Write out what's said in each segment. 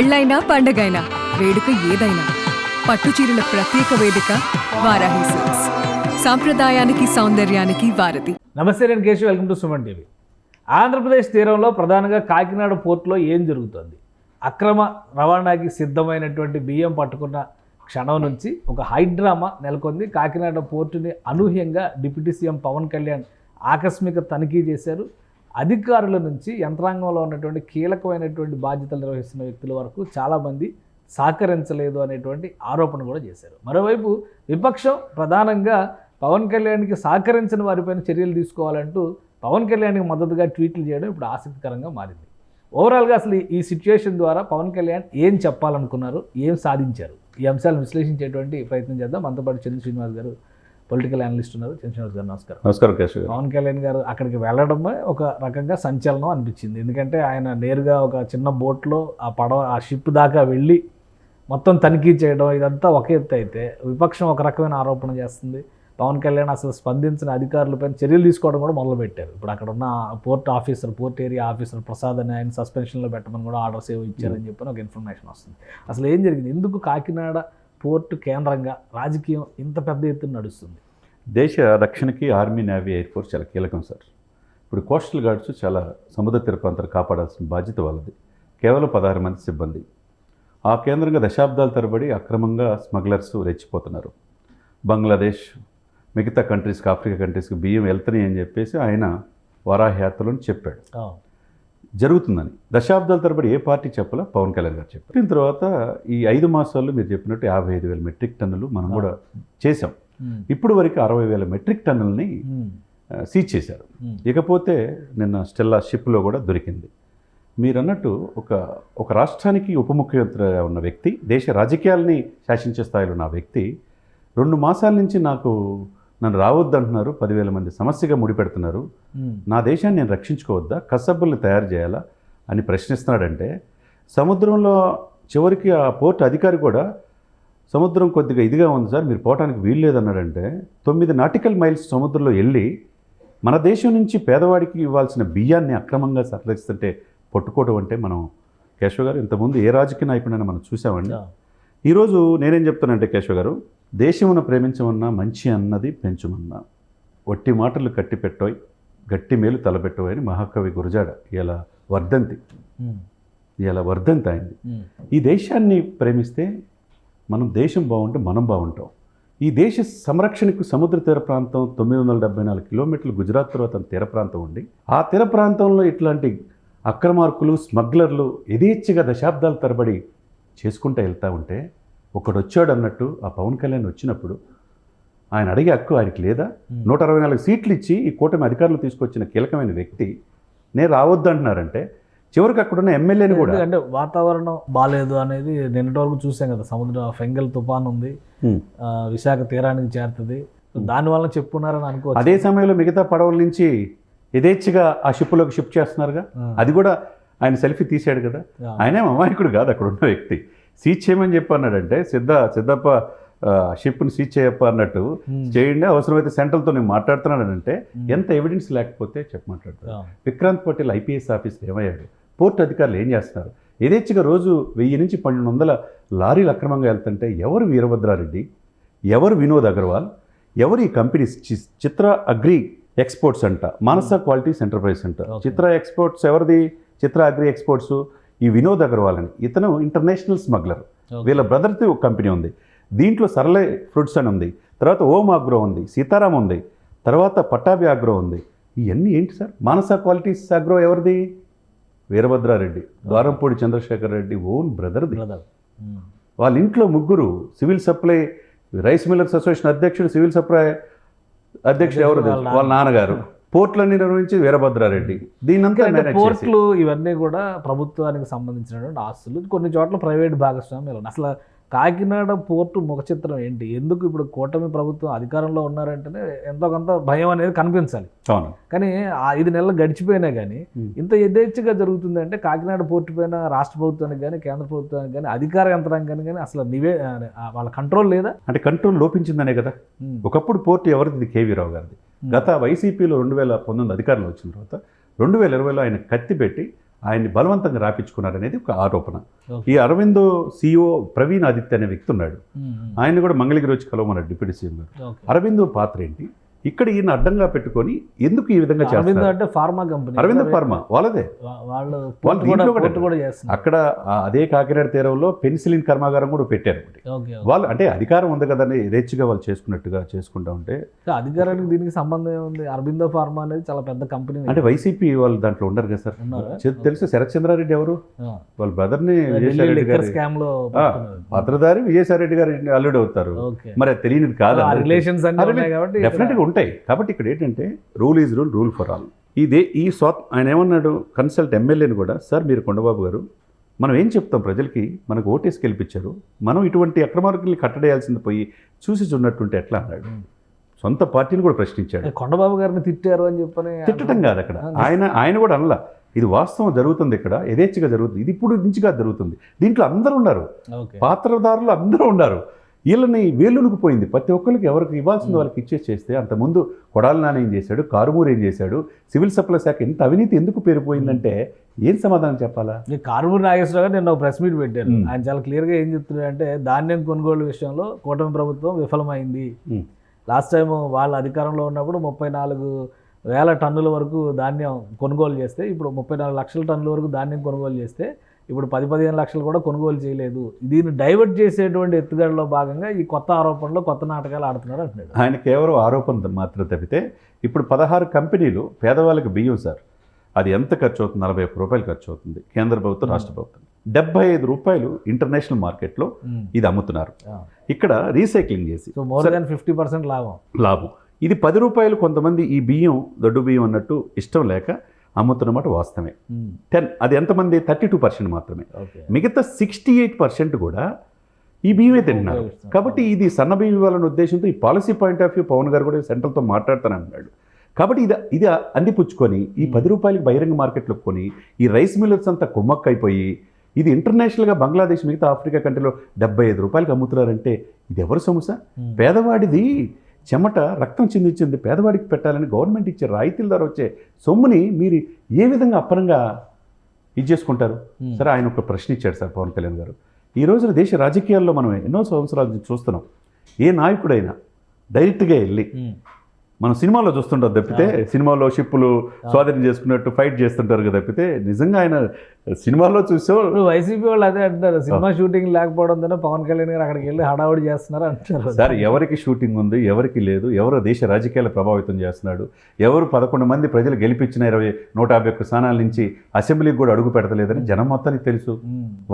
పెళ్ళైనా పండగైనా వేడుక ఏదైనా పట్టుచీరల ప్రత్యేక వేదిక వారాహి సిల్క్స్. సాంప్రదాయానికి సౌందర్యానికి వారధి. నమస్తే నేను Keshav. Welcome to Suman TV. Andhra Pradesh తీరంలో ప్రధానంగా కాకినాడ పోర్టులో ఏం జరుగుతుంది? అక్రమ రవాణాకి సిద్ధమైనటువంటి బియ్యం పట్టుకున్న క్షణం నుంచి ఒక హైడ్రామా నెలకొంది. కాకినాడ పోర్టుని అనూహ్యంగా డిప్యూటీ సీఎం పవన్ కళ్యాణ్ ఆకస్మిక తనిఖీ చేశారు. అధికారుల నుంచి యంత్రాంగంలో ఉన్నటువంటి కీలకమైనటువంటి బాధ్యతలు నిర్వహిస్తున్న వ్యక్తుల వరకు చాలామంది సహకరించలేదు అనేటువంటి ఆరోపణ కూడా చేశారు. మరోవైపు విపక్షం ప్రధానంగా పవన్ కళ్యాణ్కి సహకరించిన వారిపైన చర్యలు తీసుకోవాలంటూ పవన్ కళ్యాణ్కి మద్దతుగా ట్వీట్లు చేయడం ఇప్పుడు ఆసక్తికరంగా మారింది. ఓవరాల్గా అసలు ఈ- ఈ సిచ్యుయేషన్ ద్వారా పవన్ కళ్యాణ్ ఏం చెప్పాలనుకున్నారు ఏం సాధించారు? ఈ అంశాలను విశ్లేషించేటువంటి ప్రయత్నం చేద్దాం. అంతపాటు చంద్ర శ్రీనివాస్ గారు పొలిటికల్ అనలిస్ట్ ఉన్నారు. చంద్ర శ్రీనివాస్ గారు నమస్కారం. నమస్కారం కేశవ్ పవన్ కళ్యాణ్ గారు అక్కడికి వెళ్ళడమే ఒక రకంగా సంచలనం అనిపించింది. ఎందుకంటే ఆయన నేరుగా ఒక చిన్న బోట్లో ఆ పడవ ఆ షిప్ దాకా వెళ్ళి మొత్తం తనిఖీ చేయడం ఇదంతా ఒక ఎత్తు అయితే విపక్షం ఒక రకమైన ఆరోపణ చేస్తుంది. పవన్ కళ్యాణ్ అసలు స్పందించిన అధికారులపైన చర్యలు తీసుకోవడం కూడా మొదలుపెట్టారు. ఇప్పుడు అక్కడ ఉన్న port officer port area officer Prasad అని ఆయన సస్పెన్షన్లో పెట్టమని కూడా ఆర్డర్స్ ఏవో ఇచ్చారని చెప్పి ఒక ఇన్ఫర్మేషన్ వస్తుంది. అసలు ఏం జరిగింది? ఎందుకు కాకినాడ పోర్టు కేంద్రంగా రాజకీయం ఇంత పెద్ద ఎత్తున నడుస్తుంది. దేశ రక్షణకి ఆర్మీ నేవీ ఎయిర్ ఫోర్స్ చాలా కీలకం సార్. ఇప్పుడు కోస్టల్ గార్డ్స్ చాలా సముద్ర తీర ప్రాంతాలు కాపాడాల్సిన బాధ్యత వాళ్ళది. కేవలం పదహారు మంది సిబ్బంది. ఆ కేంద్రంగా దశాబ్దాల తరబడి అక్రమంగా స్మగ్లర్స్ రెచ్చిపోతున్నారు. బంగ్లాదేశ్ మిగతా కంట్రీస్కి ఆఫ్రికా కంట్రీస్కి బియ్యం వెళ్తున్నాయి అని చెప్పేసి ఆయన వరాహయాత్రలను చెప్పాడు. జరుగుతుందని. దశాబ్దాల తరబడి ఏ పార్టీ చెప్పాలో? పవన్ కళ్యాణ్ గారు చెప్పారు. చెప్పిన తర్వాత ఈ ఐదు మాసాల్లో మీరు చెప్పినట్టు యాభై ఐదు వేల మెట్రిక్ టన్నులు మనం కూడా చేసాం. ఇప్పుడు వరకు అరవై వేల మెట్రిక్ టన్నుల్ని సీజ్ చేశారు. ఇకపోతే నిన్న స్టెల్లా షిప్లో కూడా దొరికింది. మీరు అన్నట్టు ఒక ఒక రాష్ట్రానికి ఉప ముఖ్యమంత్రి ఉన్న వ్యక్తి దేశ రాజకీయాల్ని శాసించే స్థాయిలో ఉన్న వ్యక్తి రెండు మాసాల నుంచి నాకు నన్ను రావద్దంటున్నారు పదివేల మంది సమస్యగా ముడిపెడుతున్నారు. నా దేశాన్ని నేను రక్షించుకోవద్దా కసబ్బుల్ని తయారు చేయాలా అని ప్రశ్నిస్తున్నాడంటే సముద్రంలో చివరికి ఆ పోర్ట్ అధికారి కూడా సముద్రం కొద్దిగా ఇదిగా ఉంది సార్ మీరు పోవటానికి వీలు లేదన్నాడంటే తొమ్మిది నాటికల్ మైల్స్ సముద్రంలో వెళ్ళి మన దేశం నుంచి పేదవాడికి ఇవ్వాల్సిన బియ్యాన్ని అక్రమంగా సరలిస్తుంటే పట్టుకోవడం అంటే మనం కేశవ్ గారు ఇంతకుముందు ఏ రాజకీయ నాయకుడైనా మనం చూసామండి. ఈరోజు నేనేం చెప్తానంటే కేశవ్ గారు దేశమును ప్రేమించమన్నా మంచి అన్నది పెంచమన్నా. వట్టి మాటలు కట్టి పెట్టోయ్ గట్టి మేలు తలపెట్టోయ్ అని మహాకవి గురజాడ ఇలా వర్ధంతి. ఇలా వర్ధంతి అయింది. ఈ దేశాన్ని ప్రేమిస్తే మనం దేశం బాగుంటే మనం బాగుంటాం. ఈ దేశ సంరక్షణకు సముద్ర తీర ప్రాంతం తొమ్మిది వందల డెబ్బై నాలుగు కిలోమీటర్లు గుజరాత్ తర్వాత తీర ప్రాంతం ఉండి ఆ తీర ప్రాంతంలో ఇట్లాంటి అక్రమార్కులు స్మగ్లర్లు యథేచ్ఛగా దశాబ్దాల తరబడి చేసుకుంటూ వెళ్తూ ఉంటే ఒకడు వచ్చాడు అన్నట్టు ఆ పవన్ కళ్యాణ్ వచ్చినప్పుడు ఆయన అడిగే హక్కు ఆయనకి లేదా. నూట అరవై నాలుగు సీట్లు ఇచ్చి ఈ కూటమి అధికారులు తీసుకొచ్చిన కీలకమైన వ్యక్తి నేను రావద్దు అంటున్నారంటే చివరికి అక్కడున్న ఎమ్మెల్యేని కూడా ఎందుకంటే వాతావరణం బాగాలేదు అనేది నిన్నటి వరకు చూసాం కదా. సముద్ర ఫెంగల్ తుఫాన్ ఉంది. విశాఖ తీరానికి చేరుతుంది. దానివల్ల చెప్పుకున్నారని అనుకోవచ్చు. అదే సమయంలో మిగతా పడవల నుంచి యథేచ్ఛగా ఆ షిప్లోకి షిఫ్ట్ చేస్తున్నారుగా. అది కూడా ఆయన సెల్ఫీ తీశాడు కదా. ఆయనేం అమాయకుడు కాదు అక్కడ ఉన్న వ్యక్తి. సీజ్ చేయమని చెప్పి అన్నాడంటే సిద్ధ సిద్ధప్ప షిప్ని సీజ్ చేయప్ప అన్నట్టు. చేయండి అవసరమైతే సెంట్రల్తో నేను మాట్లాడుతున్నానంటే ఎంత ఎవిడెన్స్ లేకపోతే ఆ. విక్రాంత్ పటేల్ ఐపీఎస్ ఆఫీసర్ ఏమయ్యాడు? పోర్ట్ అధికారులు ఏం చేస్తున్నారు? యథేచ్ఛగా రోజు వెయ్యి నుంచి పన్నెండు వందల లారీలు అక్రమంగా వెళ్తుంటే ఎవరు వీరభద్రారెడ్డి? ఎవరు వినోద్ అగర్వాల్? ఎవరు ఈ కంపెనీ చి- చిత్ర అగ్రి ఎక్స్పోర్ట్స్ అంట మానస క్వాలిటీస్ ఎంటర్ప్రైజ్ అంట. చిత్ర ఎక్స్పోర్ట్స్ ఎవరిది? చిత్ర అగ్రి ఎక్స్పోర్ట్స్ ఈ వినోద్ అగర్వాల్ అని. ఇతను ఇంటర్నేషనల్ స్మగ్లర్. వీళ్ళ బ్రదర్ది ఒక కంపెనీ ఉంది. దీంట్లో సరళే ఫ్రూట్స్ అని ఉంది. తర్వాత ఓం ఆగ్రో ఉంది. సీతారాం ఉంది. తర్వాత పట్టాభి ఆగ్రో ఉంది. ఇవన్నీ ఏంటి సార్? మానస క్వాలిటీస్ ఆగ్రో ఎవరిది? వీరభద్రారెడ్డి ద్వారంపూడి చంద్రశేఖర్ రెడ్డి ఓన్ బ్రదర్ది. వాళ్ళ ఇంట్లో ముగ్గురు civil supply rice millers association అధ్యక్షుడు సివిల్ సప్లై అధ్యక్షుడు ఎవరు వాళ్ళ నాన్నగారు. పోర్ట్లన్నీ నిర్వహించి వీరభద్రారెడ్డి. చేసి. పోర్ట్లు ఇవన్నీ కూడా ప్రభుత్వానికి సంబంధించినటువంటి ఆస్తులు. కొన్ని చోట్ల ప్రైవేట్ భాగస్వామ్యాలు. అసలు కాకినాడ పోర్టు ముఖ చిత్రం ఏంటి? ఎందుకు ఇప్పుడు కూటమి ప్రభుత్వం అధికారంలో ఉన్నారంటేనే ఎంతో కొంత భయం అనేది కనిపించాలి. కానీ ఆ ఐదు నెలలు గడిచిపోయినా కానీ. ఇంత యథేచ్ఛగా జరుగుతుంది అంటే కాకినాడ పోర్టు పైన రాష్ట్ర ప్రభుత్వానికి కానీ కేంద్ర ప్రభుత్వానికి కానీ అధికార యంత్రాంగానికి కానీ అసలు నివే వాళ్ళ కంట్రోల్ లేదా? అంటే కంట్రోల్ లోపించిందనే కదా. ఒకప్పుడు పోర్టు ఎవరిది? కేవీ రావు గారిది. గత వైసీపీలో రెండు వేల పంతొమ్మిది అధికారంలో వచ్చిన తర్వాత రెండు వేల ఇరవైలో ఆయన కత్తి పెట్టి ఆయన్ని బలవంతంగా రాపించుకున్నారనేది ఒక ఆరోపణ. ఈ అరవిందో సిఇఓ ప్రవీణ్ ఆదిత్య అనే వ్యక్తి ఉన్నాడు. ఆయన కూడా మంగళగిరి వచ్చి కలవమన్నాడు డిప్యూటీ సీఎం గారు. అరవిందో పాత్ర ఏంటి? ఇక్కడ ఈయన అడ్డంగా పెట్టుకొని ఎందుకు ఈ విధంగా అరవింద్ చేస్తారు అంటే ఫార్మా కంపెనీ. అరవింద ఫార్మా వాళ్ళదే. వాళ్ళు అక్కడ అదే కాకినాడ తీరంలో పెన్సిలిన్ కర్మాగారం కూడా పెట్టారు. వాళ్ళు అంటే అధికారం ఉంది కదని యథేచ్ఛగా వాళ్ళు చేసుకున్నట్టుగా చేసుకుంటా ఉంటే. అధికారానికి దీనికి సంబంధం ఏముంది? అరబిందో ఫార్మా అనేది చాలా పెద్ద కంపెనీ. అంటే వైసీపీ వాళ్ళు దాంట్లో ఉండరు కదా సార్? తెలుసు శరత్ చంద్రారెడ్డి ఎవరు. వాళ్ళ బ్రదర్ని ఢిల్లీ విజయసాయి రెడ్డి లిక్కర్ గారి స్కామ్లో ఆ, పట్టుకున్నారు. పాత్రధారి విజయసాయి రెడ్డి గారి అల్లుడు అవుతారు. మరి తెలియనిది కాదు ఆ రిలేషన్స్ కాబట్టి డెఫినెట్గా ఉంటాయి. కాబట్టి ఇక్కడ ఏంటంటే rule is rule rule for all ఇదే ఈ స్వా ఆయన ఏమన్నాడు? కన్సల్ట్ ఎమ్మెల్యేని కూడా సార్ మీరు కొండబాబు గారు మనం ఏం చెప్తాం ప్రజలకి? మనకు ఓటేసి గెలిపించారు. మనం ఇటువంటి అక్రమార్కుల్ని కట్టడేయాల్సింది పోయి చూసి చూడనట్టుంటే ఎట్లా? అన్నాడు. సొంత పార్టీని కూడా ప్రశ్నించాడు. కొండబాబు గారిని తిట్టారు అని చెప్పని తిట్టడం కాదు అక్కడ. ఆయన ఆయన కూడా అనలా. ఇది వాస్తవం జరుగుతుంది ఇక్కడ యథేచ్ఛగా జరుగుతుంది. ఇది ఇప్పుడు నుంచిగా జరుగుతుంది. దీంట్లో అందరూ ఉన్నారు. పాత్రదారులు అందరూ ఉన్నారు. వీళ్ళని వేలునుకు పోయింది ప్రతి ఒక్కరికి ఎవరికి ఇవ్వాల్సింది వాళ్ళకి ఇచ్చేసి చేస్తే అంతకుముందు కొడాలి నాన్న ఏం చేశాడు? కారుమూరు ఏం చేశాడు? సివిల్ సప్లై శాఖ ఎంత అవినీతి ఎందుకు పేరుపోయిందంటే ఏం సమాధానం చెప్పాలా? ఈ కారుమూరి నాగేశ్వరరావు గారు ఒక ప్రెస్ మీట్ పెట్టారు. మ్మ్. ఆయన చాలా క్లియర్గా ఏం చెప్తున్నాడంటే ధాన్యం కొనుగోలు విషయంలో కూటమి ప్రభుత్వం విఫలమైంది. లాస్ట్ టైం వాళ్ళ అధికారంలో ఉన్నప్పుడు ముప్పై నాలుగు వేల టన్నుల వరకు ధాన్యం కొనుగోలు చేస్తే ఇప్పుడు ముప్పై నాలుగు లక్షల టన్నుల వరకు ధాన్యం కొనుగోలు చేస్తే ఇప్పుడు పది పదిహేను లక్షలు కూడా కొనుగోలు చేయలేదు. దీన్ని డైవర్ట్ చేసేటువంటి ఎత్తుగడలో భాగంగా ఈ కొత్త ఆరోపణలో కొత్త నాటకాలు ఆడుతున్నారు అంటున్నాడు. ఆయన కేవలం ఆరోపణ మాత్రం తప్పితే ఇప్పుడు పదహారు కంపెనీలు పేదవాళ్ళకి బియ్యం సార్. అది ఎంత ఖర్చు అవుతుంది? నలభై ఒక్క రూపాయలు ఖర్చు అవుతుంది. కేంద్ర ప్రభుత్వం రాష్ట్ర ప్రభుత్వం. డెబ్బై ఐదు రూపాయలు ఇంటర్నేషనల్ మార్కెట్లో ఇది అమ్ముతున్నారు. ఇక్కడ రీసైక్లింగ్ చేసి. So more than fifty percent లాభం. లాభం. ఇది పది రూపాయలు కొంతమంది ఈ బియ్యం దొడ్డు బియ్యం అన్నట్టు ఇష్టం లేక అమ్ముతున్నమాట వాస్తవమే. టెన్ అది ఎంతమంది? థర్టీ టూ పర్సెంట్ మాత్రమే. మిగతా సిక్స్టీ ఎయిట్ పర్సెంట్ కూడా ఈ బియ్యమే తింటున్నారు. కాబట్టి ఇది సన్న బియ్యం ఇవ్వాలనే ఉద్దేశంతో ఈ policy point of view Pawan గారు కూడా సెంట్రల్తో మాట్లాడతానంటున్నాడు కాబట్టి ఇది ఇది అందిపుచ్చుకొని ఈ పది రూపాయలకి బహిరంగ మార్కెట్లో కొని ఈ రైస్ మిల్లర్స్ అంతా కుమ్మక్కైపోయి ఇది ఇంటర్నేషనల్గా బంగ్లాదేశ్ మిగతా ఆఫ్రికా కంట్రీలో డెబ్బై ఐదు రూపాయలకి అమ్ముతున్నారంటే ఇది ఎవరు సొమ్ముసా Hmm. పేదవాడిది. చెమట రక్తం చిందించింది పేదవాడికి పెట్టాలని గవర్నమెంట్ ఇచ్చే రాయితీల ద్వారా వచ్చే సొమ్ముని మీరు ఏ విధంగా అప్పనంగా ఇది చేసుకుంటారు. సరే ఆయన ఒక ప్రశ్న ఇచ్చాడు సార్ పవన్ కళ్యాణ్ గారు. ఈ రోజున దేశ రాజకీయాల్లో మనం ఎన్నో సంవత్సరాల నుంచి చూస్తున్నాం. ఏ నాయకుడైనా డైరెక్ట్గా వెళ్ళి మనం సినిమాలో చూస్తుంటాం తప్పితే సినిమాలో షిప్పులు స్వాధీనం చేసుకున్నట్టు ఫైట్ చేస్తుంటారు కదా తప్పితే నిజంగా ఆయన సినిమాలో చూసో వైసీపీ వాళ్ళు అదే అంటారు. సినిమా షూటింగ్ లేకపోవడంతో పవన్ కళ్యాణ్ గారు అక్కడికి వెళ్ళి హడావుడి చేస్తున్నారు అంటారు. సార్ ఎవరికి షూటింగ్ ఉంది ఎవరికి లేదు ఎవరు దేశ రాజకీయాలు ప్రభావితం చేస్తున్నాడు ఎవరు పదకొండు మంది ప్రజలు గెలిపించిన ఇరవై నూట యాభై ఒక్క స్థానాల నుంచి అసెంబ్లీకి కూడా అడుగు పెడతలేదని జనం మొత్తానికి తెలుసు.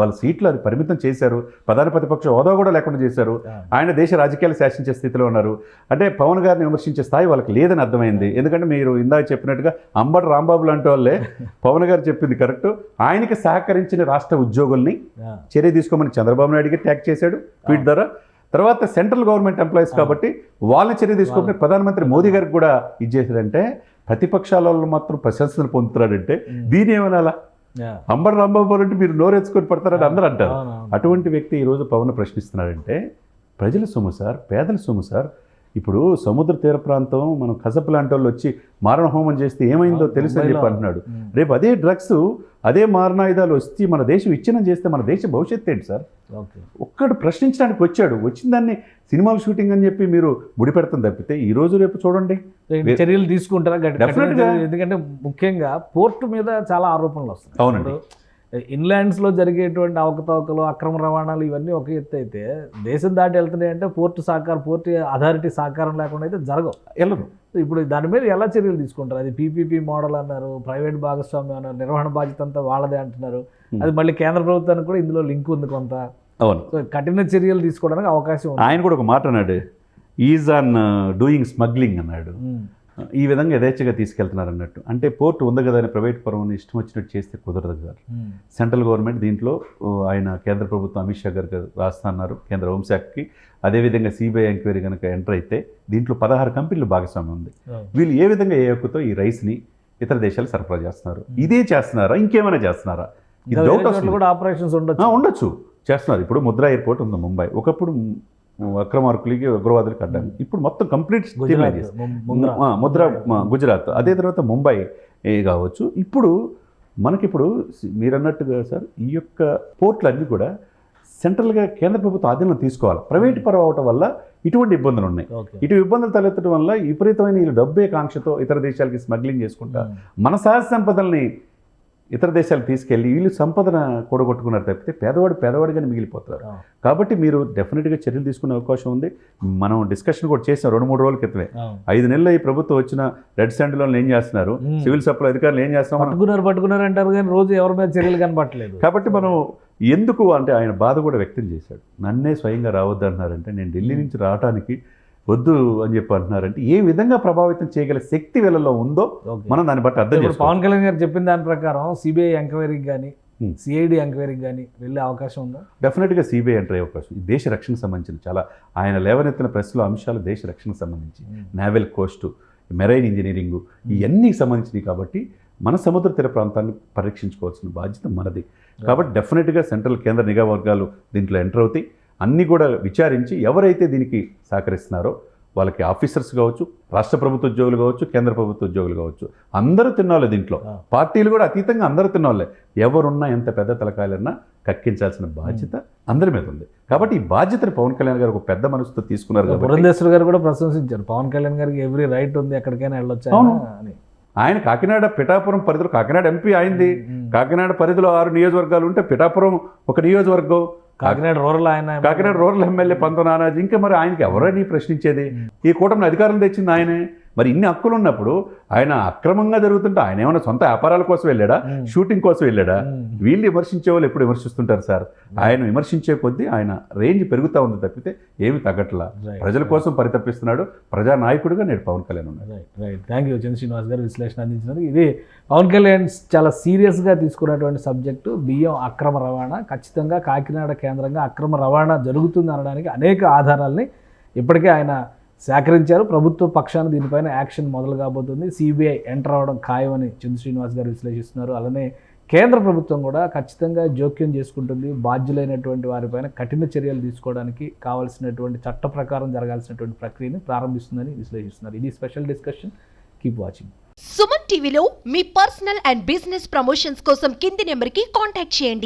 వాళ్ళ సీట్లు అది పరిమితం చేశారు. ప్రధాన ప్రతిపక్ష హోదా కూడా లేకుండా చేశారు. ఆయన దేశ రాజకీయాలు శాసించే స్థితిలో ఉన్నారు. అంటే పవన్ గారిని విమర్శించే స్థాయి వాళ్ళకి లేదని అర్థమైంది. ఎందుకంటే మీరు ఇందాక చెప్పినట్టుగా అంబటి రాంబాబు లాంటి వాళ్ళే పవన్ గారు చెప్పింది కరెక్ట్. ఆయనకి సహకరించిన రాష్ట్ర ఉద్యోగుల్ని. చర్య తీసుకోమని చంద్రబాబు నాయుడుకి ట్యాగ్ చేశాడు ట్వీట్ ద్వారా. తర్వాత సెంట్రల్ గవర్నమెంట్ ఎంప్లాయీస్ కాబట్టి వాళ్ళని చర్య తీసుకోమని ప్రధానమంత్రి మోదీ గారికి కూడా ఇది చేశాడంటే ప్రతిపక్షాల వాళ్ళు మాత్రం ప్రశంసలు పొందుతున్నాడంటే దీని ఏమనాలా. అంబటి రాంబాబు అంటే మీరు నోరెచ్చుకొని పడతారని అందరూ అంటారు. అటువంటి వ్యక్తి ఈరోజు పవన్ ప్రశ్నిస్తున్నాడంటే ప్రజల సొమ్ము సార్ పేదల సొమ్ము సార్ ఇప్పుడు సముద్ర తీర ప్రాంతం మనం కసపు లాంటి వాళ్ళు వచ్చి మారణ హోమం చేస్తే ఏమైందో తెలుసు అని చెప్పి. అంటున్నాడు. రేపు అదే డ్రగ్స్ అదే మారణాయుధాలు వచ్చి మన దేశం విచ్ఛిన్నం చేస్తే మన దేశ భవిష్యత్తు ఏంటి సార్ ఒక్కడు ప్రశ్నించడానికి వచ్చాడు వచ్చిన దాన్ని సినిమాల షూటింగ్ అని చెప్పి మీరు ముడిపెడతాం తప్పితే ఈ రోజు రేపు చూడండి చర్యలు తీసుకుంటారా? ఎందుకంటే ముఖ్యంగా పోర్టు మీద చాలా ఆరోపణలు వస్తున్నాయి అవునండి. ఇన్లాండ్స్లో జరిగేటువంటి అవకతవకలు అక్రమ రవాణాలు ఇవన్నీ ఒక ఎత్తు అయితే దేశం దాటి వెళ్తున్నాయంటే పోర్టు సహకారం పోర్టు అథారిటీ సహకారం లేకుండా అయితే జరగవు. వెళ్ళదు. సో ఇప్పుడు దాని మీద ఎలా చర్యలు తీసుకుంటారు? అది పీపీపీ మోడల్ అన్నారు ప్రైవేట్ భాగస్వామ్యం అన్నారు నిర్వహణ బాధ్యత అంతా వాళ్ళదే అంటున్నారు. అది మళ్ళీ కేంద్ర ప్రభుత్వానికి కూడా ఇందులో లింక్ ఉంది కొంత. అవును. సో కఠిన చర్యలు తీసుకోవడానికి అవకాశం ఉంది. ఆయన కూడా ఒక మాట అన్నాడు ఈజ్ ఆన్ డూయింగ్ స్మగ్లింగ్ అన్నాడు. ఈ విధంగా యథేచ్ఛగా తీసుకెళ్తున్నారు అన్నట్టు అంటే పోర్టు ఉంది కదా అని ప్రైవేట్ పరమని ఇష్టం వచ్చినట్టు చేస్తే కుదరదు సార్. సెంట్రల్ గవర్నమెంట్ దీంట్లో ఆయన కేంద్ర ప్రభుత్వం అమిత్ షా గారు రాస్తా అన్నారు కేంద్ర హోంశాఖకి. అదేవిధంగా సిబిఐ ఎంక్వైరీ కనుక ఎంటర్ అయితే దీంట్లో పదహారు కంపెనీలు భాగస్వామ్యం ఉంది. వీళ్ళు ఏ విధంగా ఏ హక్కుతో ఈ రైస్ని ఇతర దేశాలు సరఫరా చేస్తున్నారు? ఇదే చేస్తున్నారా? ఇంకేమైనా చేస్తున్నారా? ఇది డౌట్ కూడా ఆపరేషన్స్ ఉండొచ్చు. చేస్తున్నారు. ఇప్పుడు ముద్రా ఎయిర్పోర్ట్ ఉంది ముంబై. ఒకప్పుడు అక్రమార్కులకి ఉగ్రవాదులకి అడ్డాను ఇప్పుడు మొత్తం కంప్లీట్ ము- ముంద్రా. ముద్ర గుజరాత్. అదే తర్వాత ముంబై కావచ్చు. ఇప్పుడు మనకిప్పుడు మీరు అన్నట్టుగా సార్ ఈ యొక్క పోర్ట్లు అన్నీ కూడా సెంట్రల్గా కేంద్ర ప్రభుత్వం ఆధీనంలో తీసుకోవాలి. ప్రైవేట్ పరం అవటం వల్ల ఇటువంటి ఇబ్బందులు ఉన్నాయి. ఇటు ఇబ్బందులు తలెత్తడం వల్ల విపరీతమైన వీళ్ళు డబ్బే కాంక్షతో ఇతర దేశాలకి స్మగ్లింగ్ చేసుకుంటా మన సహజ సంపదల్ని ఇతర దేశాలకు తీసుకెళ్ళి వీళ్ళు సంపదన కూడగొట్టుకున్నారు తప్పితే పేదవాడు పేదవాడిగానే మిగిలిపోతారు. ఆ. కాబట్టి మీరు డెఫినెట్గా చర్యలు తీసుకునే అవకాశం ఉంది. మనం డిస్కషన్ కూడా చేసాం రెండు మూడు రోజుల క్రితమే. ఐదు నెలలు ఈ ప్రభుత్వం వచ్చిన రెడ్ శాండ్లో ఏం చేస్తున్నారు. సివిల్ సప్లై అధికారులు ఏం చేస్తున్నాం? మనం పట్టుకున్నారు పట్టుకున్నారు అంటారు కానీ రోజు ఎవరి మీద చర్యలు కనపట్లేదు కాబట్టి మనం ఎందుకు అంటే ఆయన బాధ కూడా వ్యక్తం చేశాడు. నన్నే స్వయంగా రావద్దు అంటున్నారంటే నేను ఢిల్లీ నుంచి రావడానికి వద్దు అని చెప్పి అంటున్నారంటే ఏ విధంగా ప్రభావితం చేయగల శక్తి వీళ్ళలో ఉందో. మనం దాన్ని బట్టి అర్థం చేసుకోవాలి. పవన్ కళ్యాణ్ గారు చెప్పిన దాని ప్రకారం సిబిఐ ఎంక్వైరీకి కానీ. సిఐడి ఎంక్వైరీకి కానీ వెళ్ళే అవకాశం ఉందా? డెఫినెట్గా సిబిఐ ఎంటర్ అయ్యే అవకాశం. ఈ దేశ రక్షణకు సంబంధించిన చాలా ఆయన లేవనెత్తిన ప్రశ్నలు అంశాలు దేశ రక్షణకు సంబంధించి. నేవల్ కోస్టు మెరైన్ ఇంజనీరింగ్ ఇవన్నీ సంబంధించినవి కాబట్టి మన సముద్ర తీర ప్రాంతాన్ని పరీక్షించుకోవాల్సిన బాధ్యత మనది. కాబట్టి డెఫినెట్గా సెంట్రల్ కేంద్ర నిఘా వర్గాలు దీంట్లో ఎంటర్ అవుతాయి. అన్నీ కూడా విచారించి ఎవరైతే దీనికి సహకరిస్తున్నారో వాళ్ళకి ఆఫీసర్స్ కావచ్చు రాష్ట్ర ప్రభుత్వ ఉద్యోగులు కావచ్చు కేంద్ర ప్రభుత్వ ఉద్యోగులు కావచ్చు అందరూ తిన్నాళ్ళే దీంట్లో. పార్టీలు కూడా అతీతంగా అందరూ తిన్నాళ్ళే. ఎవరున్నా ఎంత పెద్ద తలకాయలన్నా కక్కించాల్సిన బాధ్యత అందరి మీద ఉంది. కాబట్టి ఈ బాధ్యతని పవన్ కళ్యాణ్ గారు ఒక పెద్ద మనసుతో తీసుకున్నారు కాబట్టి పురంధేశ్వర్ గారు కూడా ప్రశంసించారు. పవన్ కళ్యాణ్ గారికి ఎవ్రీ రైట్ ఉంది ఎక్కడికైనా వెళ్ళొచ్చు అవును. ఆయన కాకినాడ పిఠాపురం పరిధిలో కాకినాడ ఎంపీ అయింది. కాకినాడ పరిధిలో ఆరు నియోజకవర్గాలు ఉంటే పిఠాపురం ఒక నియోజకవర్గం కాకినాడ రూరల్ ఆయన కాకినాడ రూరల్ ఎమ్మెల్యే పంత నానాజీ ఇంకా మరి ఆయనకి ఎవరని ప్రశ్నించేది? ఈ కూటమిని అధికారం తెచ్చింది ఆయనే. మరి ఇన్ని హక్కులు ఉన్నప్పుడు ఆయన అక్రమంగా జరుగుతుంటే ఆయన ఏమైనా సొంత వ్యాపారాల కోసం వెళ్ళాడా. షూటింగ్ కోసం వెళ్ళాడా. వీళ్ళు విమర్శించే వాళ్ళు ఎప్పుడు విమర్శిస్తుంటారు సార్? ఆయన విమర్శించే కొద్దీ ఆయన రేంజ్ పెరుగుతూ ఉంది తప్పితే ఏమి తగ్గట్లా. ప్రజల కోసం పరితపిస్తున్నాడు. ప్రజానాయకుడిగా నేడు పవన్ కళ్యాణ్ ఉన్నాడు. Right thank you Chandra Srinivas గారు విశ్లేషణ అందించినందుకు. ఇది పవన్ కళ్యాణ్ చాలా సీరియస్గా తీసుకున్నటువంటి సబ్జెక్టు. బియ్యం అక్రమ రవాణా ఖచ్చితంగా కాకినాడ కేంద్రంగా అక్రమ రవాణా జరుగుతుంది అనడానికి అనేక ఆధారాల్ని ఇప్పటికే ఆయన సేకరించారు. ప్రభుత్వ పక్షాన దీనిపైన యాక్షన్ మొదలు కాబోతుంది. సిబిఐ ఎంటర్ అవ్వడం ఖాయమని చంద్ర శ్రీనివాస్ గారు విశ్లేషిస్తున్నారు. అలానే కేంద్ర ప్రభుత్వం కూడా ఖచ్చితంగా జోక్యం చేసుకుంటుంది. బాధ్యులైనటువంటి వారిపైన కఠిన చర్యలు తీసుకోవడానికి కావాల్సినటువంటి చట్ట ప్రకారం జరగాల్సినటువంటి ప్రక్రియను ప్రారంభిస్తుందని విశ్లేషిస్తున్నారు. ఇది special discussion. Keep watching. Suman టీవీలో మీ పర్సనల్ అండ్ బిజినెస్ ప్రమోషన్స్ కోసం కింది నెంబర్కి కాంటాక్ట్ చేయండి.